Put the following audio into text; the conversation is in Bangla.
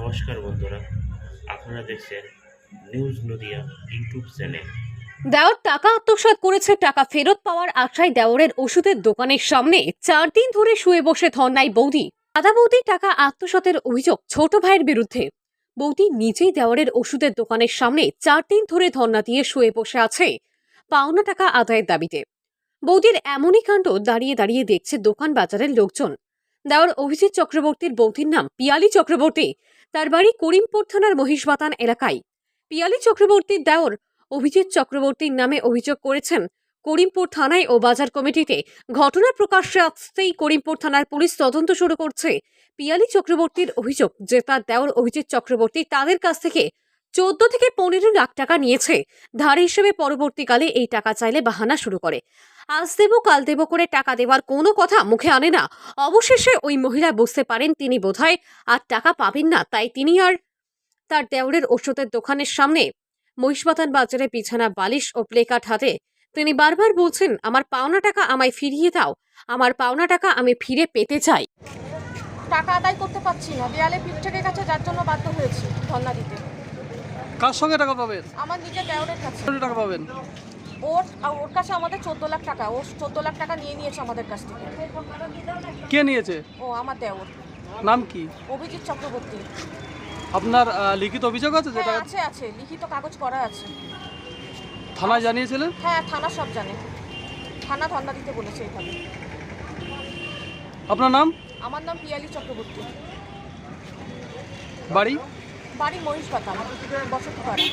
নমস্কার বন্ধুরা, আপনারা দেখছেন নিউজ নদিয়া ইউটিউব চ্যানেল। দেওয়ার টাকা আত্মসাৎ করেছে, টাকা ফেরত পাওয়ার আশায় দেওরের ওষুধের দোকানের সামনে চার দিন ধরে শুয়ে বসে ধর্নায় বৌদি। দাদা বৌদি টাকা আত্মসাতের অভিযোগ ছোট ভাইয়ের বিরুদ্ধে। বৌদি নিজেই দেওয়ারের ওষুধের দোকানের সামনে চার দিন ধরে ধর্না দিয়ে শুয়ে বসে আছে পাওনা টাকা আদায়ের দাবিতে। বৌদির এমনই কাণ্ড দাঁড়িয়ে দাঁড়িয়ে দেখছে দোকান বাজারের লোকজন। দেওয়ার অভিজিৎ চক্রবর্তীর বৌদির নাম পিয়ালি চক্রবর্তী। তার বাড়ি করিমপুর থানার মহিষবাতান এলাকায়। পিয়ালি চক্রবর্তীর দেওর অভিজিৎ চক্রবর্তীর নামে অভিযোগ করেছেন, করিমপুর থানায় ও বাজার কমিটিতে ঘটনা প্রকাশ্যে আসতেই করিমপুর থানার পুলিশ তদন্ত শুরু করছে। পিয়ালি চক্রবর্তীর অভিযোগ যে তার দেওর অভিজিৎ চক্রবর্তী তাদের কাছ থেকে চোদ্দ থেকে পনেরো লাখ টাকা নিয়েছে। ধার হিসেবে পরবর্তীকালে এই টাকা চাইলে বাহানা শুরু করে। আজ দেব, কাল দেব করে টাকা দেওয়ার কোনো কথা মুখে আনে না। অবশেষে ওই মহিলা বুঝতে পারেন তিনি বোধহয় আর টাকা পাবেন না, তাই তিনি আর তার দেওরের ওষুধের দোকানের সামনে মহিষবাতান বাজারে বিছানা, বালিশ ও প্লেকার্ড হাতে। তিনি বারবার বলছেন, আমার পাওনা টাকা আমায় ফিরিয়ে দাও। আমার পাওনা টাকা আমি ফিরে পেতে চাই। টাকা আদায় করতে পারছি না। দেয়ালে পিঠ থেকে গেছে যার জন্য বাধ্য হয়েছি ধর্ণা দিতে। কার সঙ্গে টাকা পাবেন? আমার নিজের দেওরের কাছে। কত টাকা পাবেন? ওর ওর কাছে আমাদের চোদ্দ লাখ টাকা ও চোদ্দ লাখ টাকা নিয়ে নিয়েছে আমাদের কাছ থেকে। কে নিয়েছে? ও আমার দেওর। নাম কি? অভিজিৎ চক্রবর্তী। আপনার আহ, লিখিত অভিযোগ আছে যে হ্যাঁ আছে আছে। লিখিত কাগজ করা আছে। থানায় জানিয়েছিলেন? হ্যাঁ থানা সব জানে। থানা ধর্ণা দিতে বলেছে এইভাবে আপনার নাম? আমার নাম পিয়ালি চক্রবর্তী। বাড়ি? বাড়ি মহিষ কথা বসতি পাড়া